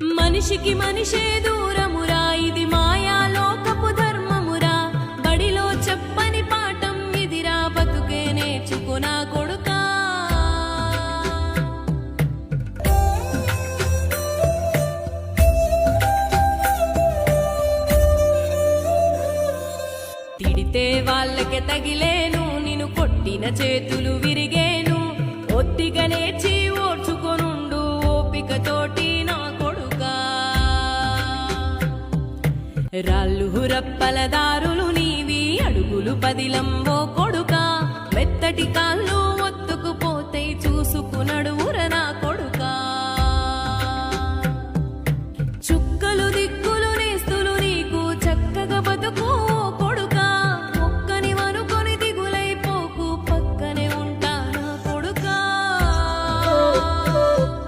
మనిషికి మనిషే దూరమురా ఇది మాయా లోకపు ధర్మమురా. బడిలో చెప్పని పాఠం ఇదిరా బతుకే నేర్చుకునా కొడుకా. తిడితే వాళ్ళకి తగిలేను నిన్ను కొట్టిన చేతులు విరిగేను. ఒత్తిగా నేర్చి రాళ్ళు రప్పల దారులు నీవి అడుగులు పదిలంబో కొడుకా. మెత్తటి కాళ్ళు ఒత్తుకుపోతే చూసుకునడువుర నా కొడుక.